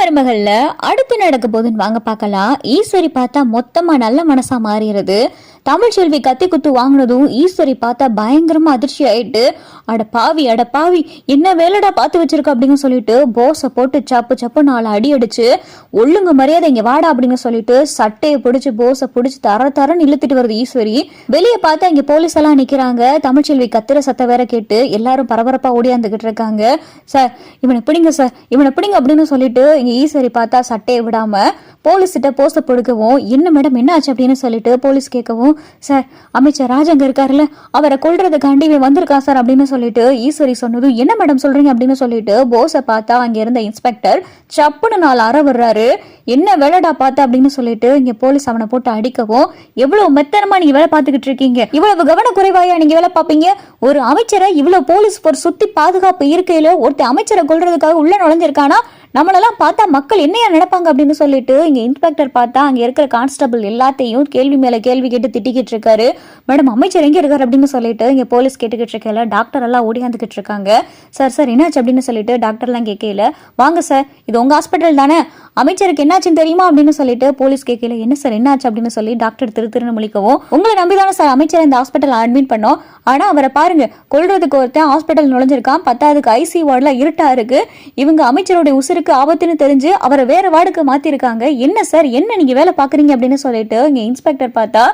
மருமகள்ல அடுத்து நடக்க போகுதுன்னு வாங்க பார்க்கலாம். ஈஸ்வரி பார்த்தா மொத்தமா நல்ல மனசா மாறிடுது. தமிழ்ச்செல்வி கத்தி குத்து வாங்கினதும் ஈஸ்வரி பார்த்தா பயங்கரமா அதிர்ச்சி ஆயிட்டு அட பாவி அட பாவி என்ன வேலைடா பார்த்து வச்சிருக்க அப்படின்னு சொல்லிட்டு போஸை போட்டு சப்பு சப்பு நாலு அடி அடிச்சு ஒழுங்கு மரியாதை இங்க வாடா அப்படின்னு சொல்லிட்டு சட்டையை பிடிச்சு போஸை பிடிச்சு தர தரன்னு இழுத்துட்டு வருது ஈஸ்வரி. வெளியே பார்த்தா இங்க போலீஸ் எல்லாம் நிக்கிறாங்க. தமிழ்ச்செல்வி கத்துற சத்த வேற கேட்டு எல்லாரும் பரபரப்பா ஓடியாந்துகிட்டு இருக்காங்க. சார் இவனை பிடிங்க சார் இவனை பிடிங்க அப்படின்னு சொல்லிட்டு இங்க ஈஸ்வரி பார்த்தா சட்டையை விடாம போலீஸ் கிட்ட போஸ்ட் கொடுக்கவும் என்ன மேடம் என்ன ஆச்சு அப்படின்னு சொல்லிட்டு போலீஸ் கேட்கவும் சார் அமைச்சர் ராஜங்க இருக்காருல்ல அவரை கொள்றதுக்காண்டி இவன் வந்திருக்கா சார்? அப்படின்னு சொல்லிட்டு ஈஸ்வரி சொன்னதும் என்ன மேடம் சொல்றீங்க? அப்படின்னு சொல்லிட்டு போஸை பார்த்தா அங்க இருந்த இன்ஸ்பெக்டர் சப்புன்னு நாள் அற வர்றாரு என்ன வேலைடா பார்த்த? அப்படின்னு சொல்லிட்டு இங்க போலீஸ் அவனை போட்டு அடிக்கவும் எவ்வளவு மெத்தனமா நீங்க வேலை பார்த்துக்கிட்டு இருக்கீங்க. இவ்வளவு கவனக்குறைவாயா நீங்க வேலை பார்ப்பீங்க? ஒரு அமைச்சரை இவ்வளவு போலீஸ் ஒரு சுத்தி பாதுகாப்பு இருக்கையில ஒருத்தர் அமைச்சரை கொள்றதுக்காக உள்ள நுழைஞ்சிருக்கானா? நம்மளெல்லாம் பார்த்தா மக்கள் என்னையா நினைப்பாங்க அப்படின்னு சொல்லிட்டு இங்கே இன்ஸ்பெக்டர் பார்த்தா அங்கே இருக்கிற கான்ஸ்டபிள் எல்லாத்தையும் கேள்வி மேலே கேள்வி கேட்டு திட்டிக்கிட்டு இருக்காரு. மேடம் அமைச்சர் எங்கே இருக்காரு அப்படின்னு சொல்லிட்டு இங்கே போலீஸ் கேட்டுக்கிட்டு இருக்கல டாக்டர் எல்லாம் ஓடியாந்துக்கிட்டு இருக்காங்க. சார் சார் என்னாச்சு அப்படின்னு சொல்லிட்டு டாக்டர்லாம் கேட்கல வாங்க சார் இது உங்கள் ஹாஸ்பிட்டல் தானே? அமைச்சருக்கு என்னாச்சுன்னு தெரியுமா அப்படின்னு சொல்லிட்டு போலீஸ் கேட்கல என்ன சார் என்னாச்சு? அப்படின்னு சொல்லி டாக்டர் திரு திருன்னு முழிக்கவும் உங்களை நம்பிதானே சார் அமைச்சர் இந்த ஹாஸ்பிட்டல் அட்மிட் பண்ணோம். ஆனா அவரை பாருங்க கொள்றதுக்கு ஒருத்தன் ஹாஸ்பிட்டல் நுழைஞ்சிருக்கான் பத்தாவதுக்கு ஐசி வார்டில் இருட்டா இருக்கு. இவங்க அமைச்சருடைய உசுருக்கு ஆபத்துன்னு தெரிஞ்சு அவரை வேற வார்டுக்கு மாத்திருக்காங்க. என்ன சார் என்ன நீங்க வேலை பாக்குறீங்க அப்படின்னு சொல்லிட்டு இங்க இன்ஸ்பெக்டர் பார்த்தா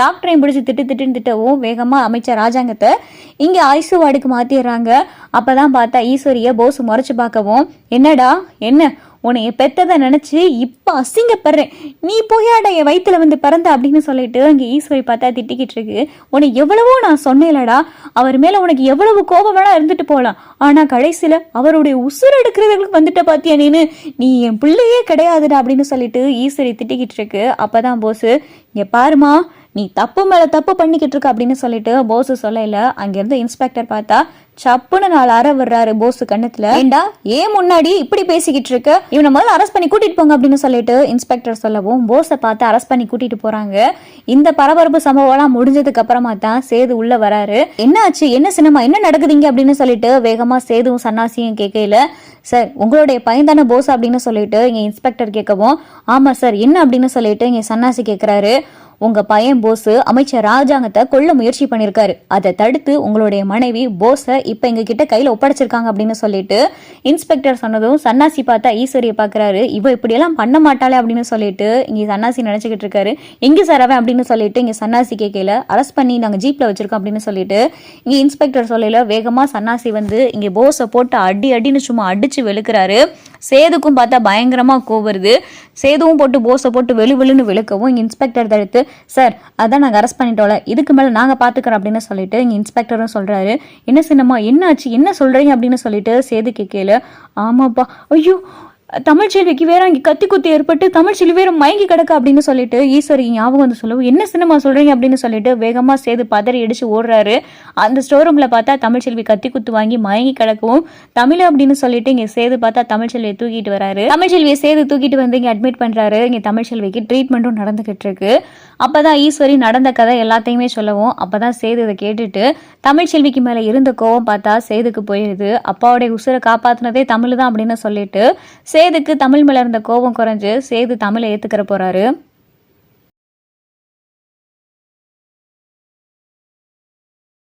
டாக்டரையும் பிடிச்சி திட்டு திட்டுன்னு திட்டவும் வேகமா அமைச்சர் ராஜாங்கத்தை இங்க ஐசு வார்டுக்கு மாத்திடுறாங்க. அப்பதான் பார்த்தா ஈஸ்வரிய போஸ் முறைச்சு பார்க்கவும். என்னடா? என்ன? உன்னைய பெத்ததை நினச்சி இப்போ அசிங்கப்படுறேன். நீ போயாட என் வயிற்றுல வந்து பிறந்த அப்படின்னு சொல்லிட்டு அங்கே ஈஸ்வரி பார்த்தா திட்டிக்கிட்டு இருக்கு. உன்னை எவ்வளவோ நான் சொன்னேன்லடா அவர் மேலே உனக்கு எவ்வளவு கோபம் வேணா இருந்துட்டு போகலாம் ஆனால் கடைசியில் அவருடைய உசுர் எடுக்கிறதுக்கு வந்துட்ட பார்த்தியா நீனு? நீ என் பிள்ளையே கிடையாதுடா அப்படின்னு சொல்லிட்டு ஈஸ்வரி திட்டிக்கிட்டு இருக்கு. அப்பதான் போஸு இங்கே பாருமா நீ தப்பு மேலே தப்பு பண்ணிக்கிட்டு இருக்க அப்படின்னு சொல்லிட்டு போஸு சொல்லல. அங்கேருந்து இன்ஸ்பெக்டர் பார்த்தா சப்புன்னு நாலு அற விடுறாரு போஸ் கண்ணத்துல ஏண்டா ஏன் முன்னாடி இப்படி பேசிக்கிட்டு இருக்க? இவனை முதல்ல அரெஸ்ட் பண்ணி கூட்டிட்டு போங்க அப்படின்னு சொல்லிட்டு இன்ஸ்பெக்டர் சொல்லவும் போஸை பார்த்து அரெஸ்ட் பண்ணி கூட்டிட்டு போறாங்க. இந்த பரபரப்பு சம்பவம்லாம் முடிஞ்சதுக்கு அப்புறமா தான் சேது உள்ள வராரு. என்ன ஆச்சு என்ன சினிமா? என்ன நடக்குதுங்க? அப்படின்னு சொல்லிட்டு வேகமா சேதுவும் சன்னாசியும் கேட்கல சார் உங்களுடைய பையன் தானே போஸ்? அப்படின்னு சொல்லிட்டு இங்க இன்ஸ்பெக்டர் கேட்கவும் ஆமா சார் என்ன? அப்படின்னு சொல்லிட்டு இங்க சன்னாசி கேட்கிறாரு. உங்க பையன் போஸ் அமைச்சர் ராஜாங்கத்தை கொல்ல முயற்சி பண்ணிருக்காரு. அதை தடுத்து உங்களுடைய மனைவி போஸை இப்ப எங்க கிட்ட கையில ஒப்படைச்சிருக்காங்க அப்படின்னு சொல்லிட்டு இன்ஸ்பெக்டர் சொன்னதும் சன்னாசி பார்த்தா ஈஸ்வரியை பாக்குறாரு. இவ இப்படி எல்லாம் பண்ண மாட்டாளே அப்படின்னு சொல்லிட்டு இங்க சன்னாசி நினைச்சுக்கிட்டு இருக்காரு. எங்க சார் அவன் அப்படின்னு சொல்லிட்டு இங்க சன்னாசி கேட்கல அரெஸ்ட் பண்ணி நாங்க ஜீப்ல வச்சிருக்கோம் அப்படின்னு சொல்லிட்டு இங்க இன்ஸ்பெக்டர் சொல்லல. வேகமா சன்னாசி வந்து இங்க போஸை போட்டு அடி அடின்னு சும்மா அடிச்சு வெளுக்கிறாரு. சேதுக்கும் பார்த்தா பயங்கரமாக கோவருது சேதுவும் போட்டு போஸை போட்டு வெளு வெளுன்னு விழுக்கவும் இன்ஸ்பெக்டர் தடுத்து சார் அதான் நாங்கள் அரெஸ்ட் பண்ணிட்டோம்ல இதுக்கு மேலே நாங்கள் பார்த்துக்கிறோம் அப்படின்னு சொல்லிட்டு இங்கே இன்ஸ்பெக்டரும் சொல்கிறாரு என்ன சின்னம்மா என்ன ஆச்சு என்ன சொல்கிறீங்க அப்படின்னு சொல்லிட்டு சேது கேட்கல ஆமாப்பா ஐயோ தமிழ்ச்செல்விக்கு வேற அங்கே கத்தி குத்தி ஏற்பட்டு தமிழ்ச்செல்வி வேற மயங்கி கிடக்கு அப்படின்னு சொல்லிட்டு ஈஸ்வரி ஞாபகம் வந்து சொல்லவும் என்ன சினிமா சொல்றீங்க? அப்படின்னு சொல்லிட்டு வேகமா சேர்ந்து பதறி அடிச்சு ஓடுறாரு. அந்த ஸ்டோர் ரூம்ல பார்த்தா தமிழ்ச்செல்வி கத்தி குத்து வாங்கி மயங்கி கிடக்கவும் தமிழ் அப்படின்னு சொல்லிட்டு இங்க சேது பார்த்தா தமிழ்ச்செல்வியை தூக்கிட்டு வராரு. தமிழ்ச்செல்வியை சேது தூக்கிட்டு வந்து இங்க அட்மிட் பண்றாரு. இங்க தமிழ்ச்செல்விக்கு ட்ரீட்மெண்ட்டும் நடந்துகிட்டு இருக்கு. அப்பதான் ஈஸ்வரி நடந்த கதை எல்லாத்தையுமே சொல்லவும் அப்பதான் சேது இதை கேட்டுட்டு தமிழ்ச்செல்விக்கு மேல இருந்த கோவம் பார்த்தா சேதுக்கு போயிருது. அப்பாவுடைய உசுரை காப்பாற்றினதே தமிழ் தான் அப்படின்னு சொல்லிட்டு சேதுக்கு தமிழ் மேல இருந்த கோபம் குறைஞ்சு சேது தமிழை ஏத்துக்கிற போறாரு.